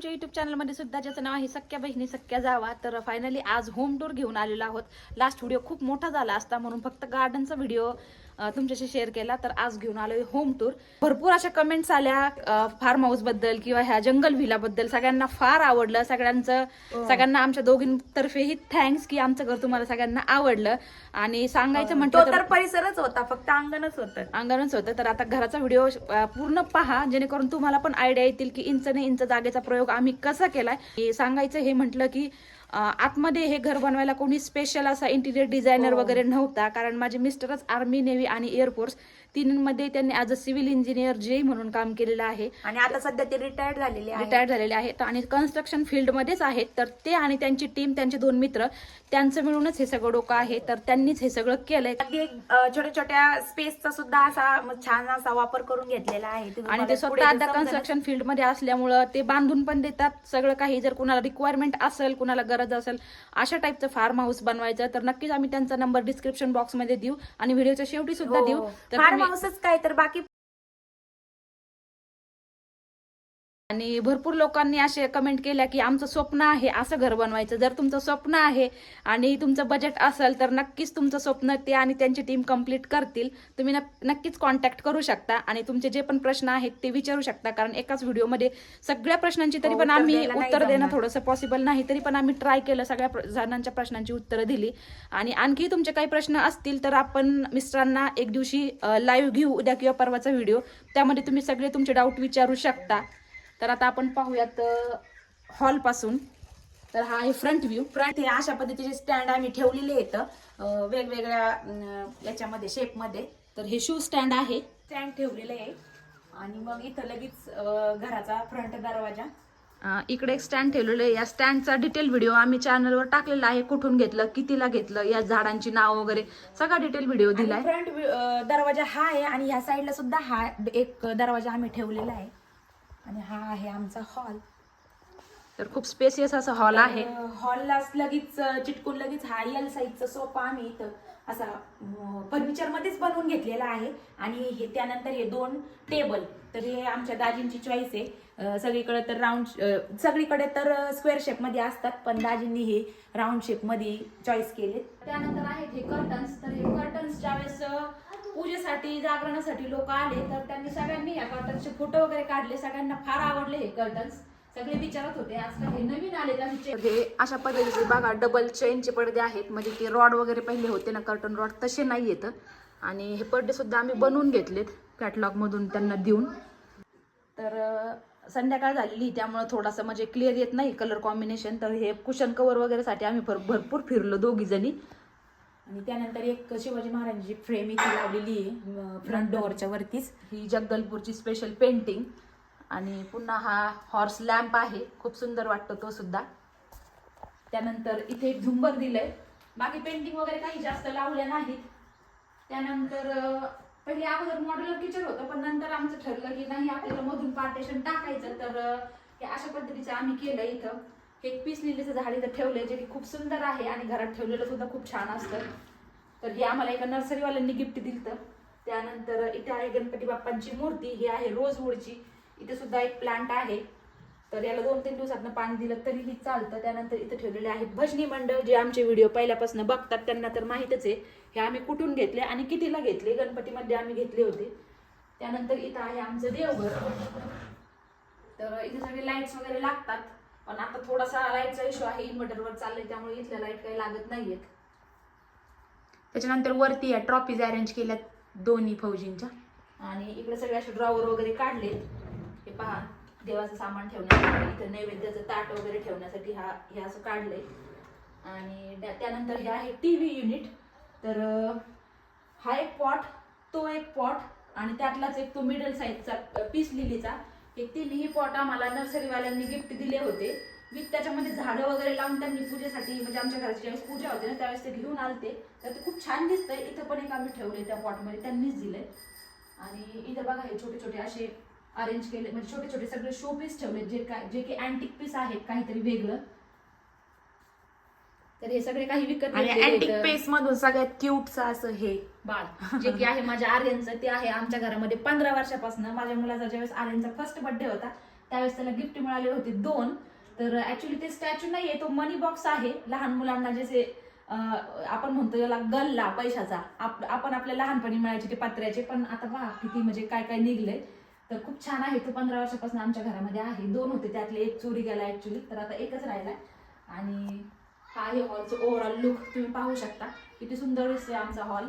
आमच्या युट्यूब चॅनलमध्ये सुद्धा ज्याचं नाव आहे सख्या बहिणी सख्या जावा तर फायनली आज होम टूर घेऊन आलेलो आहोत. लास्ट व्हिडिओ खूप मोठा झाला असता म्हणून फक्त गार्डनचा व्हिडिओ तुमच्याशी शेअर केला तर आज घेऊन आलोय होम टूर भरपूर अशा कमेंट्स आल्या फार्म हाऊसबद्दल किंवा ह्या जंगल व्हिला बद्दल. सगळ्यांना फार आवडलं सगळ्यांचं सगळ्यांना आमच्या दोघींतर्फेही थँक्स की आमचं घर तुम्हाला सगळ्यांना आवडलं. आणि सांगायचं तो म्हटलं तर परिसरच होता फक्त अंगणच होतं. अंगणच होतं. तर आता घराचा व्हिडिओ पूर्ण पहा जेणेकरून तुम्हाला पण आयडिया येतील की इंच ने इंच जागेचा प्रयोग आम्ही कसा केलाय. हे सांगायचं हे म्हटलं की आतमध्ये हे घर बनवायला कोणी स्पेशल असा इंटिरियर डिझायनर हो. वगैरे नव्हता कारण माझे मिस्टरच आर्मी नेव्ही आणि एअरफोर्स तिन्हीमध्ये त्यांनी ॲज अ सिव्हिल इंजिनियर जे म्हणून काम केलेलं आहे. आणि आता सध्या ते रिटायर्ड झालेले रिटायर्ड झालेले आहेत. आणि कन्स्ट्रक्शन फील्डमध्येच आहेत. तर ते आणि त्यांची टीम त्यांचे दोन मित्र त्यांचं मिळूनच हे सगळं डोकं आहे. तर त्यांनीच हे सगळं केलंय. छोट्या छोट्या स्पेसचा सुद्धा असा छान असा वापर करून घेतलेला आहे. आणि ते स्वतः आता. कन्स्ट्रक्शन फील्डमध्ये असल्यामुळं ते बांधून पण देतात. सगळं काही जर कुणाला रिक्वायरमेंट असेल कुणाला गरज असेल अशा टाईपचं फार्म हाऊस बनवायचं. तर नक्कीच आम्ही त्यांचा नंबर डिस्क्रिप्शन बॉक्समध्ये देऊ आणि व्हिडिओच्या शेवटी सुद्धा हो. देऊ. तर फार्म काय तर बाकी आणि भरपूर लोकांनी असे कमेंट केल्या की आमचं स्वप्न आहे असं घर बनवायचं. जर तुमचं स्वप्न आहे आणि तुमचं बजेट असेल तर नक्कीच तुमचं स्वप्न ते आणि त्यांची टीम कंप्लीट करतील. तुम्ही नक- नक्कीच कॉन्टॅक्ट करू शकता आणि तुमचे जे पण प्रश्न आहेत ते विचारू शकता. कारण एकाच व्हिडिओमध्ये सगळ्या प्रश्नांची तरी हो, पण आम्ही उत्तर देणं. थोडंसं पॉसिबल नाही. तरी पण आम्ही ट्राय केलं सगळ्या जणांच्या प्रश्नांची उत्तरं दिली. आणि आणखी तुमचे काही प्रश्न असतील तर आपण मिस्टरांना एक दिवशी लाईव्ह घेऊ उद्या किंवा परवाचा व्हिडिओ त्यामध्ये तुम्ही सगळे तुमचे डाऊट विचारू शकता. तर आता आपण पाहूयात हॉलपासून. तर हा आहे फ्रंट व्ह्यू फ्रंट हे अशा पद्धतीचे स्टँड आम्ही ठेवलेले आहेत वेगवेगळ्या याच्यामध्ये शेपमध्ये तर हे शू स्टँड आहे. स्टँड ठेवलेले आहे. आणि मग इथं लगेच घराचा फ्रंट दरवाजा. इकडे एक स्टँड ठेवलेलं आहे. या स्टँडचा डिटेल व्हिडिओ आम्ही चॅनलवर टाकलेला आहे. कुठून घेतलं कितीला घेतलं या झाडांची नाव वगैरे सगळा डिटेल व्हिडिओ दिलाय. फ्रंट दरवाजा हा आहे आणि ह्या साईडला सुद्धा हा एक दरवाजा आम्ही ठेवलेला आहे. आणि हा आहे आमचा हॉल तर खूप स्पेसियस असा हॉल आहे. हॉलला लगेच चिटकून लगेच हा एल साईजचा सोफा आम्ही इथं असा फर्निचर मध्येच बनवून घेतलेला आहे. आणि हे त्यानंतर हे दोन टेबल तर हे आमच्या दाजींची चॉईस आहे. सगळीकडे तर राऊंड सगळीकडे तर स्क्वेअर शेपमध्ये असतात पण दाजींनी हे राऊंड शेपमध्ये चॉईस केले. त्यानंतर आहेत हे कर्टन्स तर हे कर्टन्स ज्यावेळेस पूजेसाठी जागरणासाठी लोक आले तर त्यांनी सगळ्यांनी या कर्टन्सचे फोटो वगैरे काढले. सगळ्यांना फार आवडले हे कर्टन्स सगळे विचारत होते आजकाल हे नवीन आले त्यांचे हे अशा पद्धतीचे बघा डबल चेनचे पडदे आहेत. म्हणजे ते रॉड वगैरे पहिले होते ना कर्टन रॉड तसे नाही येत. आणि हे पडदे सुद्धा आम्ही बनवून घेतलेत कॅटलॉग मधून त्यांना देऊन. तर संध्याकाळ झालेली त्यामुळे थोडासा म्हणजे क्लिअर येत नाही कलर कॉम्बिनेशन तर हे कुशन कवर वगैरे साठी आम्ही भर- भरपूर फिरलो दोघी जणी आणि त्यानंतर एक शिवाजी महाराजांची फ्रेम इथे लावलेली आहे फ्रंट डोअरच्या वरतीच. ही जगदलपूरची स्पेशल पेंटिंग आणि पुन्हा हा हॉर्स लॅम्प आहे. खूप सुंदर वाटतो तो सुद्धा. त्यानंतर इथे एक झुंबर दिलंय. बाकी पेंटिंग वगैरे काही जास्त लावल्या नाहीत. त्यानंतर पहिले अगोदर मॉड्युलर किचन होतं पण नंतर आमचं ठरलं की नाही आपल्याला मधून पार्टेशन टाकायचं. तर हे अशा पद्धतीचं आम्ही केलं इथं. एक पीस लिलीचं झाड इथं ठेवलंय जे की खूप सुंदर आहे आणि घरात ठेवलेलं सुद्धा खूप छान असतं. तर हे आम्हाला एका नर्सरीवाल्यांनी गिफ्ट दिलं त्यानंतर इथे आहे गणपती बाप्पांची मूर्ती ही आहे रोजवूडची इथे सुद्धा एक प्लांट आहे. तर याला दोन तीन दिवसातनं पाणी दिलं तरीही चालतं. त्यानंतर इथं ठेवलेले आहेत भजनी मंडळ जे आमचे व्हिडिओ पहिल्यापासून बघतात त्यांना तर माहीतच आहे. हे आम्ही कुठून घेतले आणि कितीला घेतले? गणपतीमध्ये आम्ही घेतले होते. त्यानंतर इथं आहे आमचं देवघर. तर इथे सगळे लाईट्स वगैरे लागतात. पण आता थोडासा लाईटचा इश्यू आहे इन्व्हर्टरवर चाललंय त्यामुळे इथल्या लाइट काही लागत नाहीयेत. त्याच्यानंतर वरती या ट्रॉफीज अरेंज केल्यात दोन्ही फौजींच्या. आणि इकडे सगळे असे ड्रॉवर वगैरे काढले हे पहा देवाचं सामान ठेवण्यासाठी इथं नैवेद्याचं ताट वगैरे ठेवण्यासाठी हा हे असं काढलंय. आणि त्या- त्यानंतर हे आहे टी व्ही युनिट तर हा एक पॉट तो एक पॉट आणि त्यातलाच एक तो मिडल साईजचा पीस लिलीचा. हे तिन्ही पॉट आम्हाला नर्सरीवाल्यांनी गिफ्ट दिले होते. मी त्याच्यामध्ये झाडं वगैरे लावून त्यांनी पूजेसाठी म्हणजे आमच्या घराची ज्यावेळेस पूजा होते ना त्यावेळेस ते घेऊन आलते. तर ते खूप छान दिसतंय. इथं पण एक आम्ही ठेवले त्या पॉटमध्ये त्यांनीच दिलंय. आणि इथं बघा हे छोटे छोटे असे अरेंज केले म्हणजे छोटे छोटे सगळे शो पीस ठेवले जे काय जे की अँटिक पीस आहेत काहीतरी वेगळं. तर हे सगळे काही विकत आणि अँटिक. पेस मधून सगळ्यात क्यूटचं असं हे. बाळ जे की आहे माझ्या आर्यनचं ते आहे आमच्या घरामध्ये पंधरा वर्षापासून. माझ्या मुलाचा ज्यावेळेस आर्यनचा फर्स्ट बर्थडे होता त्यावेळेस त्याला गिफ्ट मिळाले होते दोन. तर ऍक्च्युली ते स्टॅच्यू नाहीये तो मनी बॉक्स आहे. लहान मुलांना जसे अं, आपण म्हणतो याला गल्ला पैशाचा. आप- आपण आपल्या लहानपणी मिळायचे ते पत्र्याचे पण आता पहा किती म्हणजे काय काय निघलंय. तर खूप छान आहे तो पंधरा वर्षापासून आमच्या घरामध्ये आहे. दोन होते त्यातले एक चोरी गेला ऍक्च्युली तर आता एकच राहिला आणि हा आहे हॉलचं ओव्हरऑल लुक तुम्ही पाहू शकता. किती सुंदर दिसतोय आमचा हॉल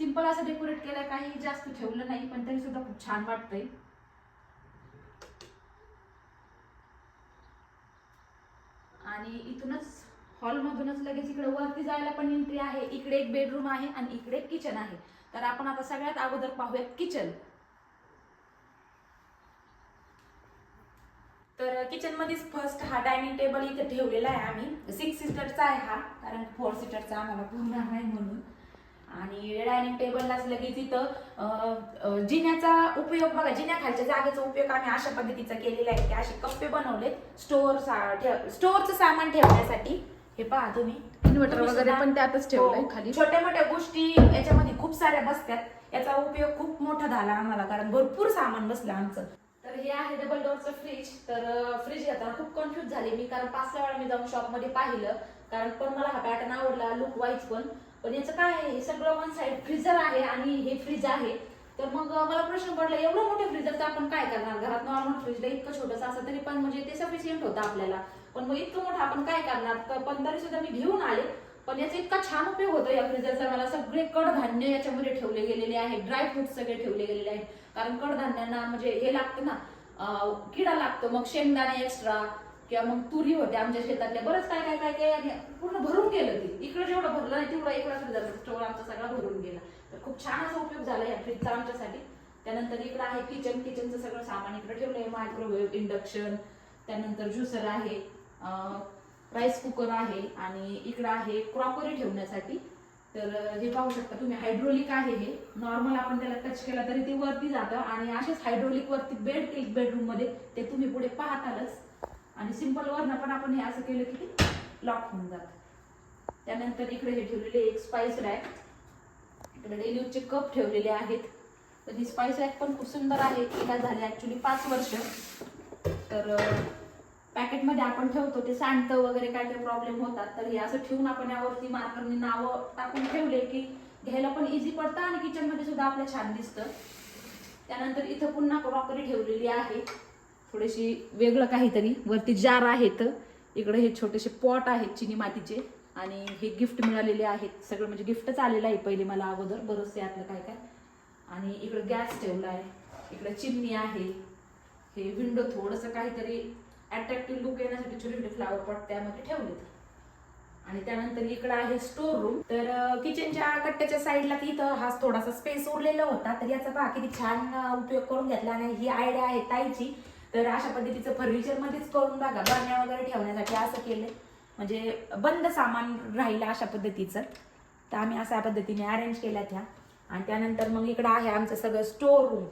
सिंपल असं डेकोरेट केलंय काही जास्त ठेवलं नाही पण तरी सुद्धा खूप छान वाटतंय. आणि इथूनच हॉलमधूनच लगेच इकडे वरती जायला पण एंट्री आहे. इकडे एक बेडरूम आहे आणि इकडे किचन आहे. तर आपण आता सगळ्यात अगोदर पाहूयात किचन तर किचन मध्येच फर्स्ट हा डायनिंग टेबल इथे ठेवलेला आहे आम्ही. सिक्स सीटरचा आहे हा कारण फोर सीटरचा आम्हाला पूर्ण नाही म्हणून. आणि डायनिंग टेबललाच लगेच इथं जिन्याचा उपयोग बघा जिन्या खालच्या जागेचा उपयोग आम्ही अशा पद्धतीचा केलेला आहे की असे कप्पे बनवले स्टोअर स्टोअरचं सामान ठेवण्यासाठी. हे पहा तुम्ही. इन्व्हर्टर वगैरे पण त्यातच ठेवलंय हो. खाली. छोट्या मोठ्या गोष्टी याच्यामध्ये खूप साऱ्या बसतात. याचा उपयोग खूप मोठा झाला आम्हाला कारण भरपूर सामान बसलं आमचं. तर हे आहे डबल डोअरचं फ्रीज तर फ्रीज घेताना खूप कन्फ्युज झाले मी कारण पाच सहा वेळा मी जाऊन शॉपमध्ये पाहिलं. कारण पण मला हा पॅटर्न आवडला लुक वाईज पण. पण याचं काय आहे हे सगळं वन साईड फ्रीजर आहे आणि हे फ्रीज आहे. तर मग मला प्रश्न पडला एवढं मोठं फ्रीजरचं आपण काय करणार? घरात नॉर्मल फ्रीजला इतकं छोटंसं असं तरी पण म्हणजे ते सफिशियंट होतं आपल्याला. पण मग इतकं मोठं आपण काय करणार? तर पण तरी सुद्धा मी घेऊन आले. पण याचा इतका छान उपयोग होतो या फ्रीजरचा मला सगळे कडधान्य याच्यामध्ये ठेवले गेलेले आहे ड्रायफ्रुट्स सगळे ठेवले गेलेले आहेत. कारण कडधान्यांना म्हणजे हे लागतं ना किडा लागतो मग शेंगदाणे एक्स्ट्रा किंवा मग तुरी होते आमच्या शेतातल्या बरंच काय काय काय काय आणि पूर्ण भरून गेलं ते. इकडे जेवढं भरलं नाही तेवढा इकडं फ्रीजर स्टोर आमचा सगळा भरून गेला. तर खूप छान असा उपयोग झाला या फ्रीजचा आमच्यासाठी. त्यानंतर इकडं आहे किचन किचनचं सगळं सामान इकडे आहे मायक्रोवेव्ह इंडक्शन त्यानंतर ज्युसर आहे राईस कुकर आहे आणि इकडं आहे क्रॉकरी ठेवण्यासाठी. तर हे पाहू शकता तुम्ही हायड्रोलिक आहे हे. नॉर्मल आपण त्याला टच केला तरी ते वरती जातं आणि असेच हायड्रोलिक वरती बेड केली बेडरूममध्ये ते तुम्ही पुढे पाहतालच. आणि सिंपल वरनं पण आपण हे असं केलं की ते लॉक होऊन जात. त्यानंतर इकडे हे ठेवलेले एक स्पाइस रॅक इकडे डेली कप ठेवलेले आहेत. तर ही स्पाइस रॅक पण खूप सुंदर आहे. तिला झाले ऍक्च्युली पाच वर्ष. तर पॅकेटमध्ये आपण ठेवतो ते सांडतं वगैरे काय काय प्रॉब्लेम होतात तर हे असं ठेवून आपण यावरती मार्करने नावं टाकून ठेवले की घ्यायला पण इझी पडतं आणि किचनमध्ये सुद्धा आपल्या छान दिसतं. त्यानंतर इथं पुन्हा क्रॉकरी ठेवलेली आहे. थोडीशी वेगळं काहीतरी वरती जार आहेत. इकडे हे छोटेसे पॉट आहेत चिनी मातीचे आणि हे गिफ्ट मिळालेले आहेत. सगळं म्हणजे गिफ्टच आलेलं आहे पहिले मला अगोदर बरंचसे यातलं काय काय. आणि इकडं गॅस ठेवला आहे इकडं चिमणी आहे. हे विंडो थोडंसं काहीतरी अट्रॅक्टिव्ह लुक येण्यासाठी छोटे छोटे फ्लावर पॉट त्यामध्ये ठेवलेत आणि त्यानंतर इकडे आहे स्टोर रूम तर किचनच्या कट्ट्याच्या साईडला इथं हा थोडासा स्पेस उरलेला होता. तर याचा पहा किती छान उपयोग करून घेतला. आणि ही आयडिया आहे ताईची. तर अशा पद्धतीचं फर्निचर मध्येच करून बघा. बरण्या वगैरे ठेवण्यासाठी असं केलंय. म्हणजे बंद सामान राहिलं अशा पद्धतीचं. तर आम्ही अशा पद्धतीने अरेंज केल्या त्या. आणि त्यानंतर मग इकडं आहे आमचं सगळं स्टोर रूम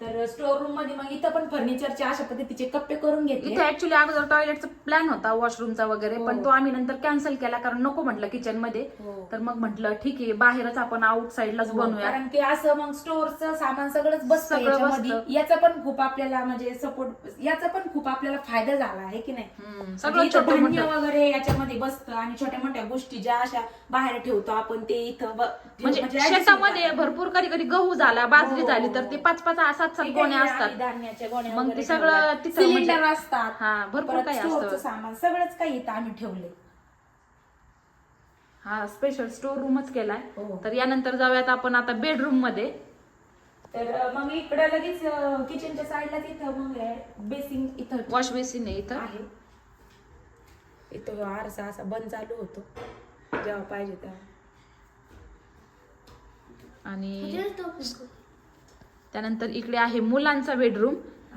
तर स्टोर रूममध्ये मग इथं पण फर्निचरचे अशा पद्धतीचे कप्पे करून घेतले इथे ऍक्च्युली अगोदर टॉयलेटचा प्लॅन होता वॉशरूमचा वगैरे हो. पण तो आम्ही नंतर कॅन्सल केला कारण नको म्हटलं किचनमध्ये हो. तर मग म्हटलं ठीक आहे बाहेरच आपण आउट साईडलाच बनवूया कारण की असं मग स्टोअरचं सामान सगळंच बसतं सगळं बसतं. याचा पण खूप आपल्याला म्हणजे सपोर्ट याचा पण खूप आपल्याला फायदा झाला आहे की नाही हम्म, सगळं सगळं छोटं धान्य मोठं वगैरे याच्यामध्ये बसतं आणि छोट्या मोठ्या गोष्टी ज्या अशा बाहेर ठेवतो आपण ते इथं ब- म्हणजे adjust शेतामध्ये होतात. भरपूर कधी कधी गहू झाला बाजरी हो. झाली तर ते पाच पाच सात सात गोण्या असतात. धान्याच्या गोण्या मग ते वगैरे सगळं. तिथं म्हणजे- सिलेंडर असतात. हा भरपूर परत काही स्टोअरचं असतं सामान सगळंच काही इथं आम्ही ठेवले हा स्पेशल स्टोर रूमच केलाय. हो. तर यानंतर जाऊयात आपण आता बेडरूममध्ये. तर अं, मग इकडं लगेच किचनच्या साईडला तिथं मग बेसिंग इथं वॉश बेसिन आहे इथं. आहे. इथं आरसा असा बंद चालू होतो. जेव्हा पाहिजे तेव्हा. आणि त्यानंतर इकडे आहे मुलांचा बेडरूम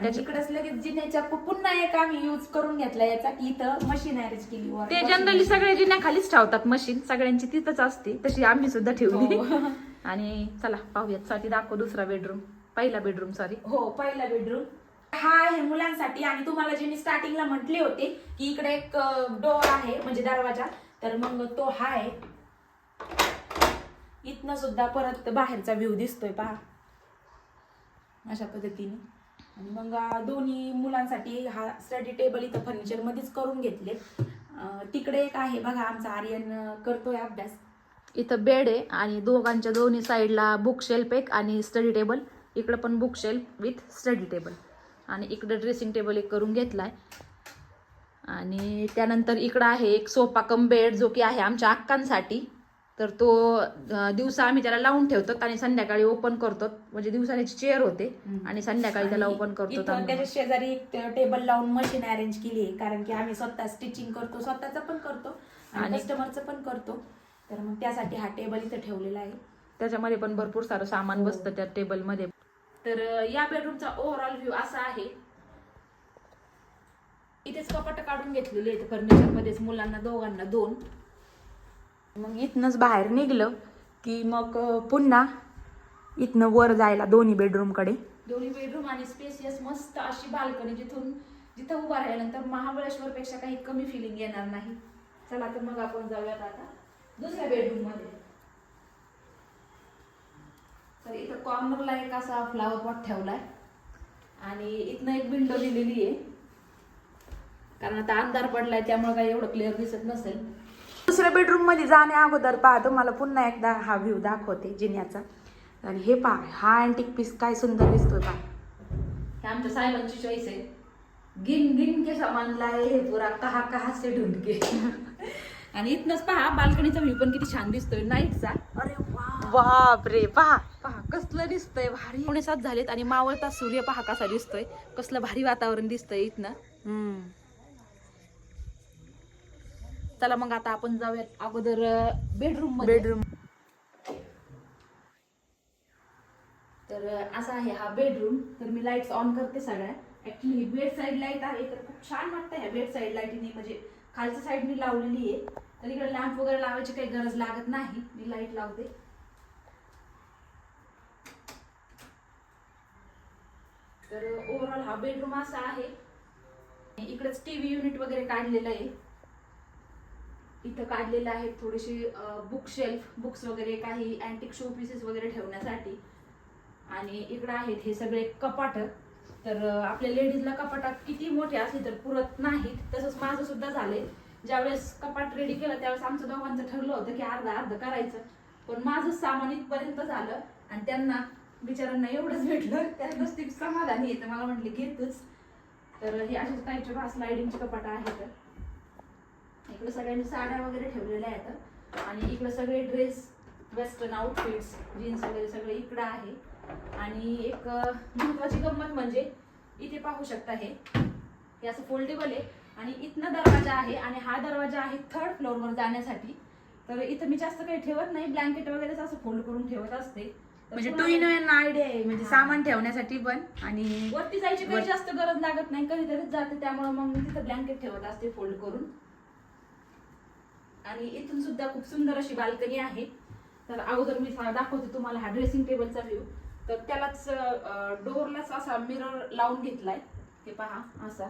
इकडेच लगेच जिन्याच्या पुन्हा एक आम्ही युज करून घेतला याचा की इथं मशीन अरेंज केली वर. ते जनरली सगळे जिन्या खालीच ठेवतात मशीन सगळ्यांची तिथंच असते. तशी आम्ही सुद्धा ठेवली. हो. आणि चला पाहूयात. साठी दाखव दुसरा बेडरूम पहिला बेडरूम सॉरी हो पहिला बेडरूम हा आहे मुलांसाठी. आणि तुम्हाला जे मी स्टार्टिंगला म्हटले होते की इकडे एक डोअर आहे म्हणजे दरवाजा. तर मग तो हाय इथनं सुद्धा परत बाहेरचा व्ह्यू दिसतोय पहा. अशा पद्धतीने. आणि मग दोन्ही मुलांसाठी हा स्टडी टेबल इथं फर्निचरमध्येच करून घेतले. तिकडे एक आहे बघा आमचा आर्यन करतोय अभ्यास. इथं बेड आहे आणि दोघांच्या दोन्ही साईडला बुक शेल्फ एक आणि स्टडी टेबल. इकडं पण book shelf with study table. आणि इकडं ड्रेसिंग टेबल एक करून घेतलाय. आणि त्यानंतर इकडं आहे एक सोपा कम बेड जो की आहे आमच्या अक्कांसाठी. तर तो दिवसा आम्ही त्याला लावून ठेवतो आणि संध्याकाळी ओपन करतो म्हणजे दिवसाची चेअर होते आणि संध्याकाळी त्याला ओपन करतो. त्याच्या शेजारी एक टेबल लावून मशीन अरेंज केली आहे. कारण की आम्ही स्वतः स्टिचिंग करतो स्वतःचं पण करतो आणि कस्टमरचं पण करतो. तर मग त्यासाठी हा टेबल इथं ठेवलेला आहे. त्याच्यामध्ये पण भरपूर सारं सामान हो. बसतं त्या टेबलमध्ये तर या बेडरूमचा ओव्हरऑल व्ह्यू असा आहे. इथेच कपाट काढून घेतलेले आहेत फर्निचर मध्येच मुलांना दोघांना दोन. मग इथनंच बाहेर निघलं की मग पुन्हा इथनं वर जायला दोन्ही बेडरूमकडे दोन्ही बेडरूम आणि स्पेसियस मस्त अशी बाल्कनी जिथून जिथं उभा राहिल्यानंतर महाबळेश्वर पेक्षा काही कमी फिलिंग येणार नाही. चला तर मग आपण जाऊयात आता दुसऱ्या बेडरूममध्ये तर इथं कॉर्नरला एक असा फ्लावर पॉट ठेवलाय. आणि इथनं एक विंडो दिलेली आहे. कारण आता अंधार पडलाय त्यामुळे काही एवढं क्लिअर दिसत नसेल. दुसऱ्या बेडरूममध्ये जाण्या अगोदर पहा तुम्हाला पुन्हा एकदा हा व्ह्यू दाखवते जिन्याचा. आणि हे पहा हा अँटिक पीस काय सुंदर दिसतोय पहा. हे आमच्या साहेबांची चॉईस आहे. गिन गिन के सामान लाए हे पुरा कहा कहा से ढूंढ के आणि इथनच पहा बाल्कनीचा व्ह्यू पण किती छान दिसतोय नाईटचा. अरे बाप रे पहा पहा कसलं दिसतंय भारी. पावणे सात झालेत आणि मावळता सूर्य पहा कसा दिसतोय. कसलं भारी वातावरण दिसतंय इथनं. हम्म. चला मग आता आपण जाऊयात अगोदर बेडरूममध्ये. बेडरूम तर असा आहे हा बेडरूम तर मी लाईट्स ऑन करते सगळ्या. ऍक्च्युली बेड साईड लाइट आहे तर खूप छान वाटतं ह्या बेड साईड लाईटीने म्हणजे खालच्या साईडनी लावलेली आहे. तर इकडे लॅम्प वगैरे लावायची काही गरज लागत नाही. मी लाइट लावते. तर ओव्हरऑल हा बेडरूम असा आहे. इकडेच टीव्ही युनिट वगैरे काढलेलं आहे. इथं काढलेलं आहे थोडीशी बुक शेल्फ बुक्स वगैरे काही अँटिक शो पीसेस वगैरे ठेवण्यासाठी. आणि इकडं आहेत हे सगळे कपाट. तर आपल्या लेडीजला कपाटात किती मोठे असले तर पुरत नाहीत. तसंच माझं सुद्धा झालंय. ज्यावेळेस कपाट रेडी केलं त्यावेळेस आमचं दोघांचं ठरलं होतं की अर्धा अर्ध करायचं. पण माझं सामान इथपर्यंत झालं आणि त्यांना बिचारांना एवढंच भेटलं. त्यातच ती समाधानी येतं. मला म्हटलं घेतच. तर हे अशाच टाईपचे बा स्लायडिंगचे कपाट आहेत. इकडे सगळ्यांनी साड्या वगैरे ठेवलेल्या आहेत. आणि इकडे सगळे ड्रेस वेस्टर्न आउटफिट्स जीन्स वगैरे सगळे इकडं आहे. आणि एक महत्वाची गंमत म्हणजे इथे पाहू शकता हे. हे असं फोल्डेबल आहे. आणि इथनं दरवाजा आहे आणि हा दरवाजा आहे थर्ड फ्लोअरवर जाण्यासाठी. तर इथं मी जास्त काही ठेवत नाही. ब्लँकेट वगैरेच असं फोल्ड करून ठेवत असते. म्हणजे टू इन वन आयडिया आहे. म्हणजे. सामान ठेवण्यासाठी पण आणि वरती जायची काही जास्त गरज लागत नाही. कधीतरीच जाते. त्यामुळे मग मी तिथं ब्लँकेट ठेवत असते फोल्ड करून. आणि इथून सुद्धा खूप सुंदर अशी बाल्कनी आहे. तर अगोदर मी दाखवते तुम्हाला हा ड्रेसिंग टेबलचा व्ह्यू तर त्यालाच डोअरलाच असा मिरर लावून घेतलाय. हे पहा असा.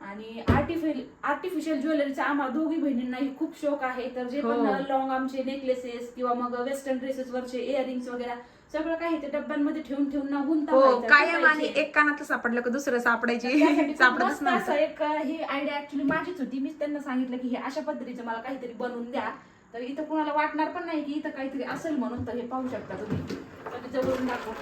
आणि आर्टिफिशियल आर्टिफिशियल ज्वेलरीचा आम्हाला दोघी बहिणींनाही खूप शौक आहे. तर जे पण हो. लॉंग आमचे नेकलेसेस किंवा मग वेस्टर्न ड्रेसेस वरचे इयरिंग्स वगैरे सगळं काही ते डब्यांमध्ये ठेवून ठेवून ना हो कायम आणि. एक कानातलं सापडलं का दुसरं सापडायची? सापडतच असं एक ही आयडिया ऍक्च्युली माझीच होती. मीच त्यांना सांगितलं की हे अशा पद्धतीचं मला काहीतरी बनवून द्या. तर इथं कुणाला वाटणार पण नाही की इथं काहीतरी असेल म्हणून तर हे पाहू शकता तुम्ही. जवळून दाखव.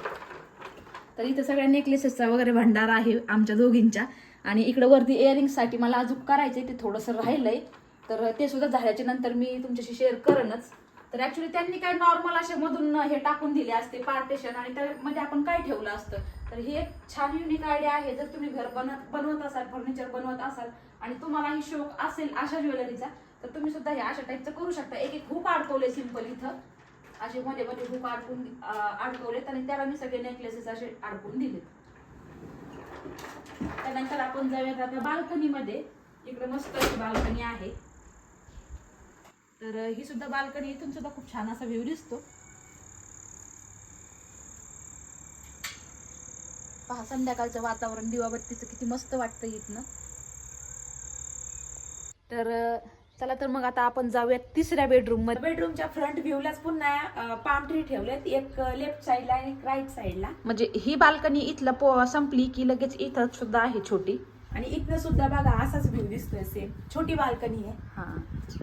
तर इथं सगळ्या नेकलेसेसचा वगैरे भंडार आहे आमच्या दोघींच्या. आणि इकडे वरती इयरिंगसाठी मला अजून करायचंय ते थोडंसं राहिलंय. तर ते सुद्धा झाल्याच्यानंतर मी तुमच्याशी शेअर करेनच तर ऍक्च्युली त्यांनी काय नॉर्मल असे मधून हे टाकून दिले असते पार्टेशन आणि त्यामध्ये आपण काय ठेवलं असतं? तर ही एक छान युनिक आयडिया आहे. जर तुम्ही घर बनत बनवत असाल फर्निचर बनवत असाल आणि तुम्हाला ही शौक असेल अशा ज्वेलरीचा तर तुम्ही सुद्धा हे अशा टाईपचं करू शकता. एक एक हुक अडकवले सिंपल इथं. असे मध्ये मध्ये हुक अडकून अडकवलेत आणि त्याला मी सगळे नेकलेसेस असे अडकून दिलेत. त्यानंतर आपण जाऊयात आता बाल्कनी इकडे मस्त अशी बाल्कनी आहे. तर ही सुद्धा बाल्कनी इथून सुद्धा खूप छान असा व्ह्यू दिसतो. पहा संध्याकाळचं वातावरण दिवाबत्तीचं किती मस्त वाटतं इथनं. तर चला तर मग आता आपण जाऊयात तिसऱ्या बेडरूममध्ये. बेडरूमच्या फ्रंट व्ह्यूलाच पुन्हा पाम ट्री ठेवलेत. एक लेफ्ट साईडला एक राईट साईडला म्हणजे ही बाल्कनी इथलं पो संपली की लगेच इथं सुद्धा आहे छोटी. आणि इथनं सुद्धा बघा असाच व्ह्यू दिसतोय सेम छोटी बाल्कनी आहे. हा.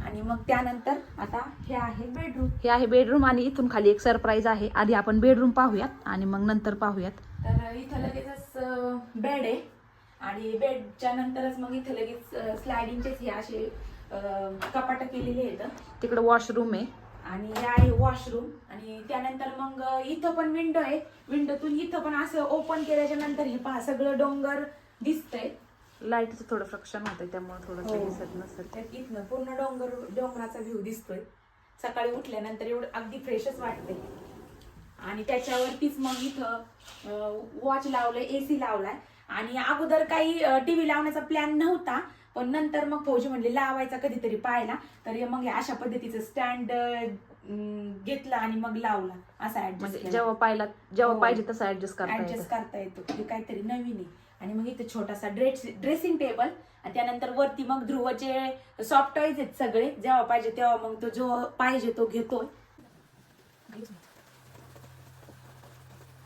आणि मग त्यानंतर आता हे आहे बेडरूम हे आहे बेडरूम आणि इथून खाली एक सरप्राईज आहे. आधी आपण बेडरूम पाहूयात आणि मग नंतर पाहूयात. तर इथं लगेचच बेड आहे. आणि बेडच्या नंतरच मग इथं लगेच स्लायडिंगचेच हे असे कपाट केलेले आहेत. तिकडे वॉशरूम आहे. आणि हे आहे वॉशरूम आणि त्यानंतर मग इथं पण विंडो आहे. विंडोतून इथं पण असं ओपन केल्याच्यानंतर हे पहा सगळं डोंगर दिसतंय. लाईटचं थोडं फ्रक्शन होतंय त्यामुळे थोडं हो. दिसत नसेल. त्यात इथनं पूर्ण डोंगर डोंगराचा व्ह्यू दिसतोय. सकाळी उठल्यानंतर एवढं अगदी फ्रेशच वाटते आणि त्याच्यावरतीच मग इथं वॉच लावलंय एसी लावलाय. आणि अगोदर काही टीव्ही लावण्याचा प्लॅन नव्हता पण नंतर मग फौजी म्हणले लावायचा कधीतरी पाहायला. तर मग हे अशा पद्धतीचं स्टँड घेतलं आणि मग लावला. असा म्हणजे ऍडजस्ट जेव्हा पाहिला जेव्हा हो. पाहिजे तसं ऍडजस्ट करता ऍडजस्ट येतं. करता येतो. हे काहीतरी नवीन आहे. आणि मग इथे छोटासा ड्रेस ड्रेसिंग टेबल आणि त्यानंतर वरती मग ध्रुवचे सॉफ्ट टॉईज आहेत सगळे. जेव्हा पाहिजे तेव्हा मग तो जो पाहिजे तो घेतोय.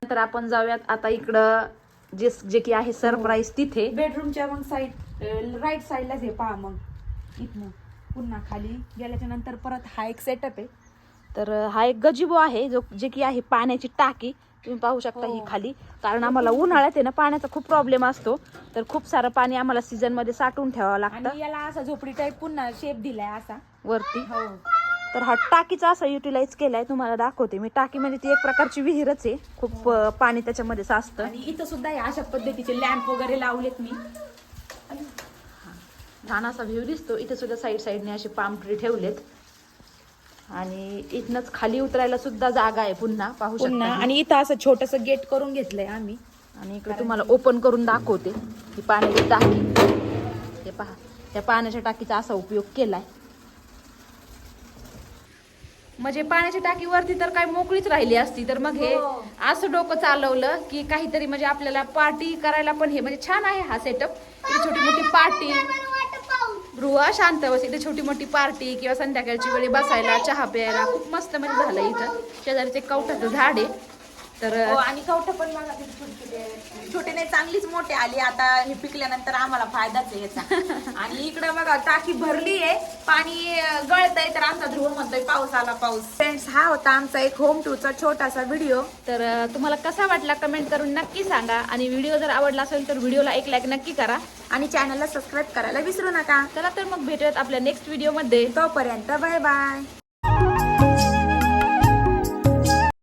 नंतर आपण जाऊयात आता इकडं जे जे की आहे सरप्राईज तिथे. बेडरूमच्या मग साईड राईट साईडलाच आहे. पहा मग. इथनं पुन्हा खाली गेल्याच्यानंतर परत हा एक सेटअप आहे. तर हा एक गजिबो आहे जो जे की आहे पाण्याची टाकी. तुम्ही पाहू शकता हो. ही. खाली. कारण आम्हाला उन्हाळ्यात आहे ना पाण्याचा खूप प्रॉब्लेम असतो. तर खूप सारं पाणी आम्हाला सीझनमध्ये साठवून ठेवावं लागतं. आणि याला असा झोपडी टाईप पुन्हा शेप दिलाय असा. वरती. हो. तर हा टाकीचा असा युटिलाइज केलाय तुम्हाला दाखवते मी. टाकी म्हणजे ती एक प्रकारची विहीरच आहे. खूप अं, पाणी त्याच्यामध्ये साचतं. आणि इथं सुद्धा हे अशा पद्धतीचे लॅम्प वगैरे लावलेत मी. छान असा व्ह्यू दिसतो. इथे सुद्धा साईड साईडने असे पाम ट्री ठेवलेत. आणि इथनच खाली उतरायला सुद्धा जागा आहे पुन्हा पाहू पुन्हा. शकता आणि इथं असं छोटस गेट करून घेतलंय आम्ही. आणि इकडे तुम्हाला ओपन करून दाखवते. ही पाण्याची टाकी. हे पहा त्या पाण्याच्या टाकीचा असा उपयोग केलाय. म्हणजे पाण्याच्या टाकीवरती तर काय मोकळीच राहिली असती तर मग हे हो. असं डोकं चालवलं की काहीतरी म्हणजे आपल्याला पार्टी करायला पण हे म्हणजे छान आहे हा सेटअप छोटी मोठी पार्टी ध्रुव शांत बस इथे छोटी मोठी पार्टी किंवा संध्याकाळची वेळी बसायला चहा प्यायला खूप मस्त म्हणजे झालं इथं. शेजारीचे कवठाचं झाड आहे. तर हो आणि कवठं पण बघा किती छोटे छोटे छोटे नाही चांगलीच मोठे आली. आता हे पिकल्यानंतर आम्हाला फायदाच आहे याचा. आणि इकडे बघा टाकी भरली आहे. पाणी गळतंय तर आमचा ध्रुव म्हणतोय पाऊस आला पाऊस. फ्रेंड्स हा होता आमचा एक होम टूरचा छोटासा व्हिडिओ तर अ, तुम्हाला कसा वाटला कमेंट करून नक्की सांगा. आणि व्हिडिओ जर आवडला असेल तर व्हिडिओला एक लाईक नक्की करा. आणि चॅनलला सबस्क्राईब करायला विसरू नका. चला तर मग भेटूयात आपल्या नेक्स्ट व्हिडिओमध्ये तोपर्यंत बाय बाय